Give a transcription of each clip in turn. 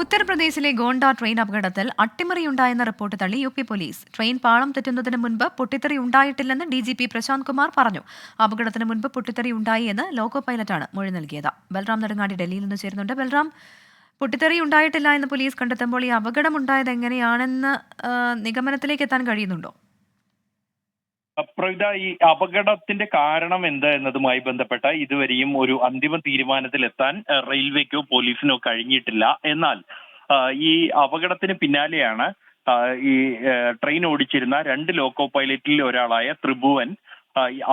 ഉത്തർപ്രദേശിലെ ഗോണ്ട ട്രെയിൻ അപകടത്തിൽ അട്ടിമറിയുണ്ടായെന്ന റിപ്പോർട്ട് തള്ളി യു പി പോലീസ്. ട്രെയിൻ പാളം തെറ്റുന്നതിന് മുൻപ് പൊട്ടിത്തെറി ഉണ്ടായിട്ടില്ലെന്ന് D G P Prashant Kumar പറഞ്ഞു. അപകടത്തിന് മുൻപ് പൊട്ടിത്തെറി ഉണ്ടായി എന്ന് ലോക്കോ പൈലറ്റാണ് മൊഴി നൽകിയത്. ബൽറാം നെടുങ്ങാടി ഡൽഹിയിൽ നിന്ന് ചേരുന്നുണ്ട്. ബൽറാം പൊട്ടിത്തെറി ഉണ്ടായിട്ടില്ല എന്ന് പോലീസ് കണ്ടെത്തുമ്പോൾ ഈ അപകടം ഉണ്ടായത് എങ്ങനെയാണെന്ന് നിഗമനത്തിലേക്ക് എത്താൻ കഴിയുന്നുണ്ടോ? പ്രവിത ഈ അപകടത്തിന്റെ കാരണം എന്ത് എന്നതുമായി ബന്ധപ്പെട്ട ഇതുവരെയും ഒരു അന്തിമ തീരുമാനത്തിലെത്താൻ റെയിൽവേക്കോ പോലീസിനോ കഴിഞ്ഞിട്ടില്ല. എന്നാൽ ഈ അപകടത്തിന് പിന്നാലെയാണ് ഈ ട്രെയിൻ ഓടിച്ചിരുന്ന രണ്ട് ലോക്കോ പൈലറ്റിൽ ഒരാളായ ത്രിഭുവൻ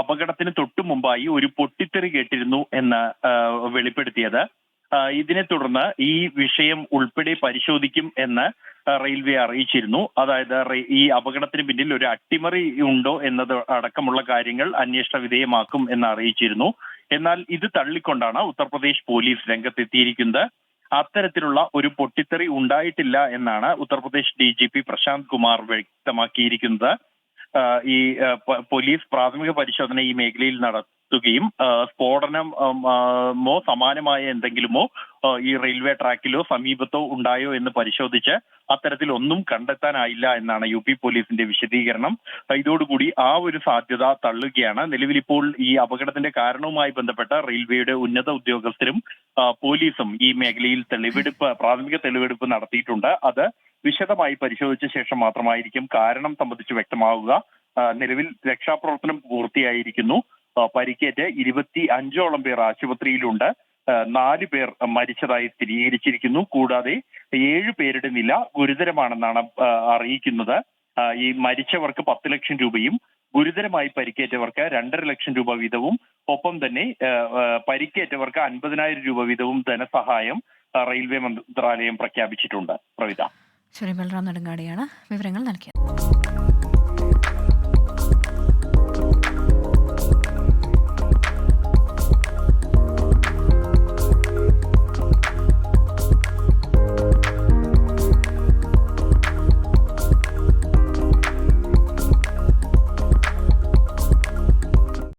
അപകടത്തിന് തൊട്ടു മുമ്പായി ഒരു പൊട്ടിത്തെറി കേട്ടിരുന്നു എന്ന് വെളിപ്പെടുത്തിയത്. ഇതിനെ തുടർന്ന് ഈ വിഷയം ഉൾപ്പെടെ പരിശോധിക്കും എന്ന് റെയിൽവേ അറിയിച്ചിരുന്നു. അതായത് ഈ അപകടത്തിന് പിന്നിൽ ഒരു അട്ടിമറി ഉണ്ടോ എന്നത് അടക്കമുള്ള കാര്യങ്ങൾ അന്വേഷണ വിധേയമാക്കും എന്ന് അറിയിച്ചിരുന്നു. എന്നാൽ ഇത് തള്ളിക്കൊണ്ടാണ് ഉത്തർപ്രദേശ് പോലീസ് രംഗത്തെത്തിയിരിക്കുന്നത്. അത്തരത്തിലുള്ള ഒരു പൊട്ടിത്തെറി ഉണ്ടായിട്ടില്ല എന്നാണ് Uttar Pradesh D G P Prashant Kumar വ്യക്തമാക്കിയിരിക്കുന്നത്. ഈ പോലീസ് പ്രാഥമിക പരിശോധന ഈ മേഖലയിൽ നടത്തുകയും സ്ഫോടനമോ സമാനമായ എന്തെങ്കിലുമോ ഈ റെയിൽവേ ട്രാക്കിലോ സമീപത്തോ ഉണ്ടായോ എന്ന് പരിശോധിച്ച് അത്തരത്തിൽ ഒന്നും കണ്ടെത്താനായില്ല എന്നാണ് യു പി പോലീസിന്റെ വിശദീകരണം. ഇതോടുകൂടി ആ ഒരു സാധ്യത തള്ളുകയാണ്. നിലവിൽ ഇപ്പോൾ ഈ അപകടത്തിന്റെ കാരണവുമായി ബന്ധപ്പെട്ട റെയിൽവേയുടെ ഉന്നത ഉദ്യോഗസ്ഥരും പോലീസും ഈ മേഖലയിൽ തെളിവെടുപ്പ് പ്രാഥമിക തെളിവെടുപ്പ് നടത്തിയിട്ടുണ്ട്. അത് വിശദമായി പരിശോധിച്ച ശേഷം മാത്രമായിരിക്കും കാരണം സംബന്ധിച്ച് വ്യക്തമാവുക. നിലവിൽ രക്ഷാപ്രവർത്തനം പൂർത്തിയായിരിക്കുന്നു. പരിക്കേറ്റ് ഇരുപത്തി അഞ്ചോളം പേർ ആശുപത്രിയിലുണ്ട്. നാല് പേർ മരിച്ചതായി സ്ഥിരീകരിച്ചിരിക്കുന്നു. കൂടാതെ ഏഴ് പേരുടെ നില ഗുരുതരമാണെന്നാണ് അറിയിക്കുന്നത്. ഈ മരിച്ചവർക്ക് പത്ത് ലക്ഷം രൂപയും ഗുരുതരമായി പരിക്കേറ്റവർക്ക് രണ്ടര ലക്ഷം രൂപ വീതവും ഒപ്പം തന്നെ പരിക്കേറ്റവർക്ക് അൻപതിനായിരം രൂപ വീതവും ധനസഹായം റെയിൽവേ മന്ത്രാലയം പ്രഖ്യാപിച്ചിട്ടുണ്ട്. പ്രവിത. ശരി ബൽറാം നെടുങ്ങാടിയാണ് വിവരങ്ങൾ നൽകിയത്.